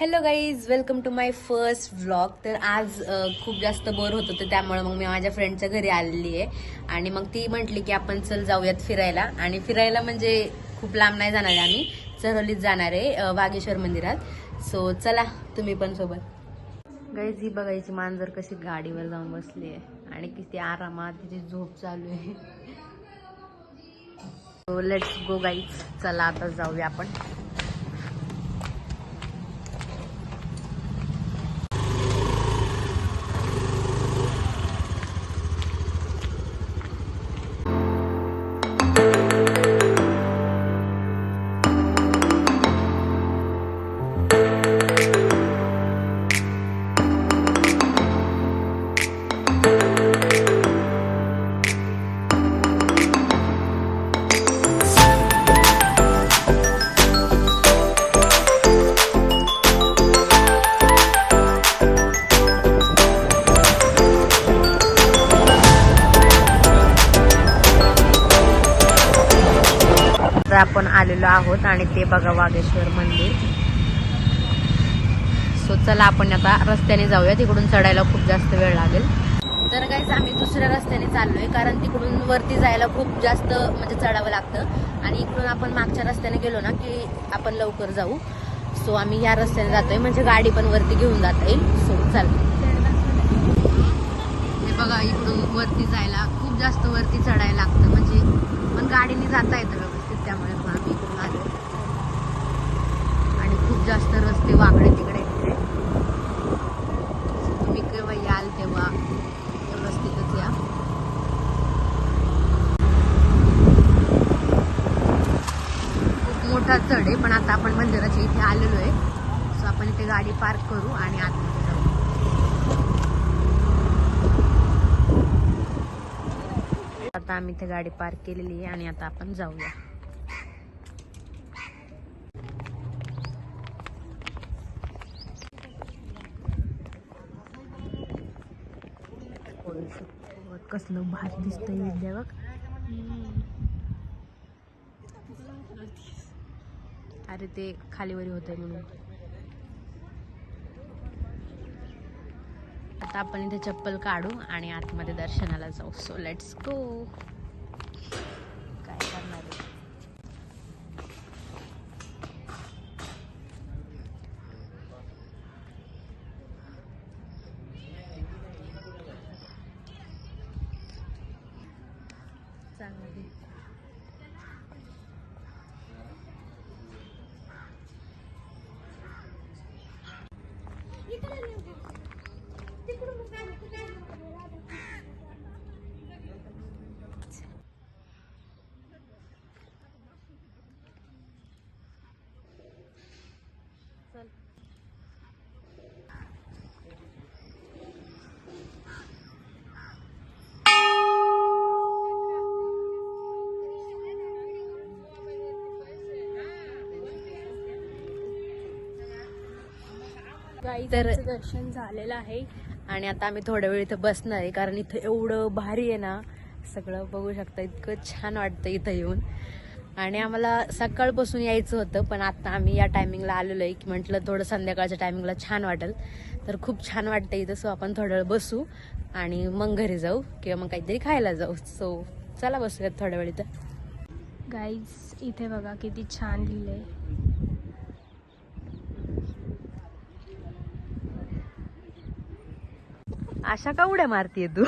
Hello guys welcome to my first vlog तर आज खूप जास्त बोर होत होतं त्यामुळे मग मी माझ्या फ्रेंडच्या घरी आलेली आहे. आणि मग ती म्हटली की आपण चल जाऊयात फिरायला. आणि फिरायला म्हणजे खूप लांब नाही जाणार आहे आम्ही. चरोलीत जाणार आहे वागेश्वर मंदिरात. सो चला तुम्ही पण सोबत. गाईज ही बघायची मांजर कशी गाडीवर जाऊन बसली आहे. आणि किती आरामात तिची झोप चालू आहे. सो लेट्स गो गाईज चला आता जाऊया आपण. आपण आलेलो आहोत आणि ते बघा वागेश्वर मंदिर. सो चला आपण आता रस्त्याने जाऊया. तिकडून चढायला खूप जास्त वेळ लागेल. तर काहीच आम्ही दुसऱ्या रस्त्याने चाललोय कारण तिकडून वरती जायला खूप जास्त म्हणजे चढावं लागतं. आणि इकडून आपण मागच्या रस्त्याने गेलो ना की आपण लवकर जाऊ. सो आम्ही या रस्त्याने जातोय. म्हणजे गाडी पण वरती घेऊन जाता येईल सो चल. हे बघा इकडून वरती जायला खूप जास्त वरती चढायला लागतं. म्हणजे पण गाडीने जाता येतं व्यवस्थित. इकडून आलो. आणि खूप जास्त रस्ते वाकडे तिकडे. तिकडे तुम्ही केव्हा याल तेव्हा व्यवस्थितच या. खूप मोठा चढ आहे पण आता आपण मंदिराच्या इथे आलेलो आहे. सो आपण इथे गाडी पार्क करू आणि आतमध्ये जाऊ. आता आम्ही इथे गाडी पार्क केलेली आहे आणि आता आपण जाऊया. कसलं भारी दिसतंय विद्या बघ. अरे ते खालीवरी होतंय म्हणून. आता आपण इथे चप्पल काढू आणि आतमध्ये दर्शनाला जाऊ. So let's go bendiga. तर- तर दर्शन झालेलं आहे आणि आता आम्ही थोड्या वेळ इथं बसणार आहे कारण इथं एवढं भारी आहे ना सगळं बघू शकता इतकं छान वाटतं इथं येऊन. आणि आम्हाला सकाळपासून यायचं होतं पण आता आम्ही या टायमिंगला आलेलो आहे की म्हटलं थोडं संध्याकाळच्या टायमिंगला छान वाटेल. तर खूप छान वाटतं इथं सो आपण थोडा वेळ बसू आणि मग घरी जाऊ किंवा मग काहीतरी खायला जाऊ. सो चला बसूयात थोड्या वेळ इथं. गाईज इथे बघा किती छान लिहिलंय. आशा का उड्या मारतीये तू.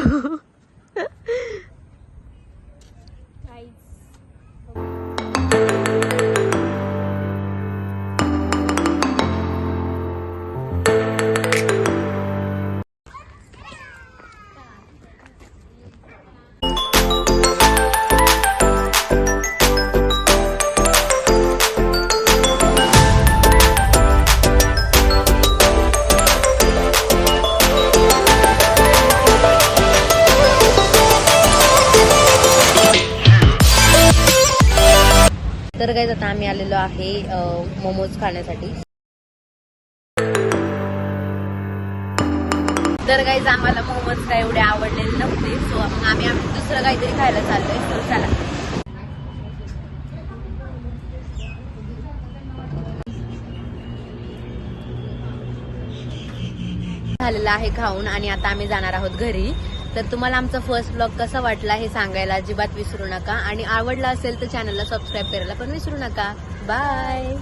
तर काय आता आम्ही आलेलो आहे मोमोज खाण्यासाठी. तर काही आम्हाला मोमोज काय एवढे आवडलेले नव्हते सो आम्ही आम्ही दुसरं काहीतरी खायला चाललोय सो चला. झालेला आहे खाऊन आणि आता आम्ही जाणार आहोत घरी. तर तुम्हाला आमचा फर्स्ट ब्लॉग कसा वाटला हे सांगायला अजिबात विसरू नका. आणि आवडला असेल तर चॅनलला सबस्क्राईब करायला पण विसरू नका. बाय